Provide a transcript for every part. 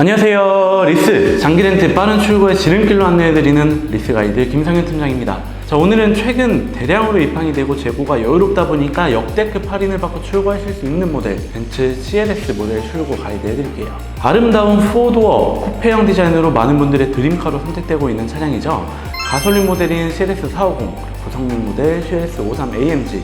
안녕하세요. 리스. 장기렌트 빠른 출고의 지름길로 안내해드리는 리스 가이드 김성현 팀장입니다. 자 오늘은 최근 대량으로 입항이 되고 재고가 여유롭다 보니까 역대급 할인을 받고 출고하실 수 있는 모델 벤츠 CLS 모델 출고 가이드 해드릴게요. 아름다운 4도어 쿠페형 디자인으로 많은 분들의 드림카로 선택되고 있는 차량이죠. 가솔린 모델인 CLS 450 그리고 고성능 모델 CLS 53 AMG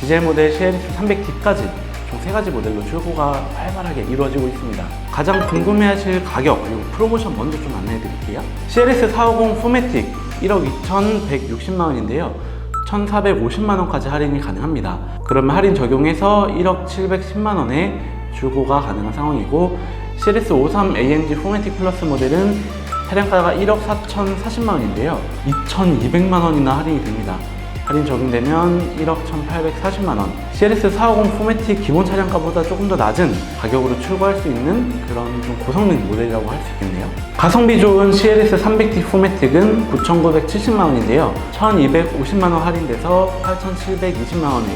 디젤 모델 CLS 300D까지 총 세 가지 모델로 출고가 활발하게 이루어지고 있습니다. 가장 궁금해하실 가격 그리고 프로모션 먼저 좀 안내해 드릴게요. CLS 450 포매틱 1억 2,160만 원인데요. 1,450만 원까지 할인이 가능합니다. 그러면 할인 적용해서 1억 710만 원에 출고가 가능한 상황이고 CLS 53 AMG 포매틱 플러스 모델은 차량가가 1억 4,040만 원인데요. 2,200만 원이나 할인이 됩니다. 할인 적용되면 1억 1,840만 원. CLS 450 포매틱 기본 차량가보다 조금 더 낮은 가격으로 출고할 수 있는 그런 좀 고성능 모델이라고 할 수 있겠네요. 가성비 좋은 CLS 300D 포매틱은 9,970만 원인데요. 1,250만 원 할인돼서 8,720만 원에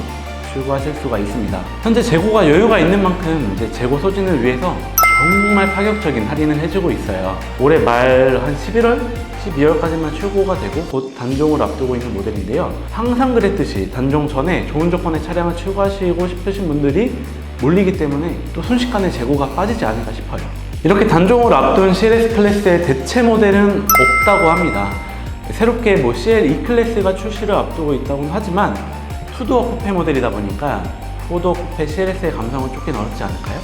출고하실 수가 있습니다. 현재 재고가 여유가 있는 만큼 이제 재고 소진을 위해서 정말 파격적인 할인을 해주고 있어요. 올해 말 한 11월, 12월까지만 출고가 되고 곧 단종을 앞두고 있는 모델인데요. 항상 그랬듯이 단종 전에 좋은 조건의 차량을 출고하시고 싶으신 분들이 몰리기 때문에 또 순식간에 재고가 빠지지 않을까 싶어요. 이렇게 단종을 앞둔 CLS 클래스의 대체 모델은 없다고 합니다. 새롭게 뭐 CL E 클래스가 출시를 앞두고 있다고는 하지만 투도어 쿠페 모델이다 보니까 포도어 쿠페 CLS의 감성을 쫓긴 어렵지 않을까요?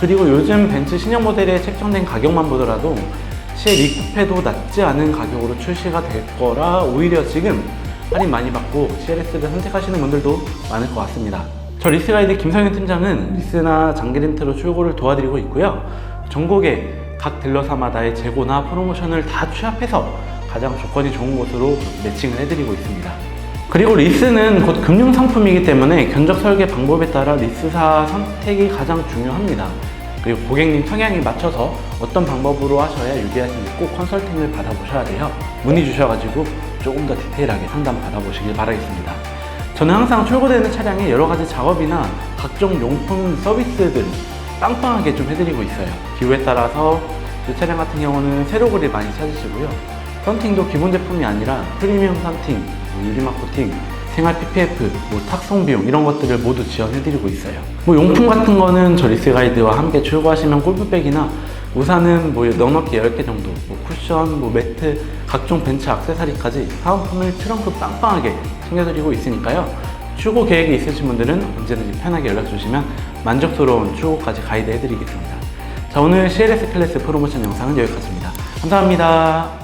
그리고 요즘 벤츠 신형 모델에 책정된 가격만 보더라도 CL E 쿠페도 낮지 않은 가격으로 출시가 될 거라 오히려 지금 할인 많이 받고 CLS를 선택하시는 분들도 많을 것 같습니다. 저 리스 가이드 김성현 팀장은 리스나 장기 렌트로 출고를 도와드리고 있고요. 전국의 각 딜러사마다의 재고나 프로모션을 다 취합해서 가장 조건이 좋은 곳으로 매칭을 해드리고 있습니다. 그리고 리스는 곧 금융 상품이기 때문에 견적 설계 방법에 따라 리스사 선택이 가장 중요합니다. 그리고 고객님 성향에 맞춰서 어떤 방법으로 하셔야 유리하신지 꼭 컨설팅을 받아보셔야 돼요. 문의 주셔가지고 조금 더 디테일하게 상담 받아보시길 바라겠습니다. 저는 항상 출고되는 차량에 여러 가지 작업이나 각종 용품 서비스들 빵빵하게 좀 해드리고 있어요. 기후에 따라서 이 차량 같은 경우는 세로 그릴 많이 찾으시고요. 썬팅도 기본 제품이 아니라 프리미엄 썬팅, 뭐 유리막 코팅, 생활 PPF, 뭐 탁송 비용 이런 것들을 모두 지원해드리고 있어요. 뭐 용품 같은 거는 저 리스 가이드와 함께 출고하시면 골프백이나 우산은 뭐 넉넉히 10개 정도, 뭐 쿠션, 뭐 매트, 각종 벤츠 액세서리까지 사은품을 트렁크 빵빵하게 챙겨드리고 있으니까요. 출고 계획이 있으신 분들은 언제든지 편하게 연락 주시면 만족스러운 출고까지 가이드 해드리겠습니다. 자, 오늘 CLS 클래스 프로모션 영상은 여기까지입니다. 감사합니다.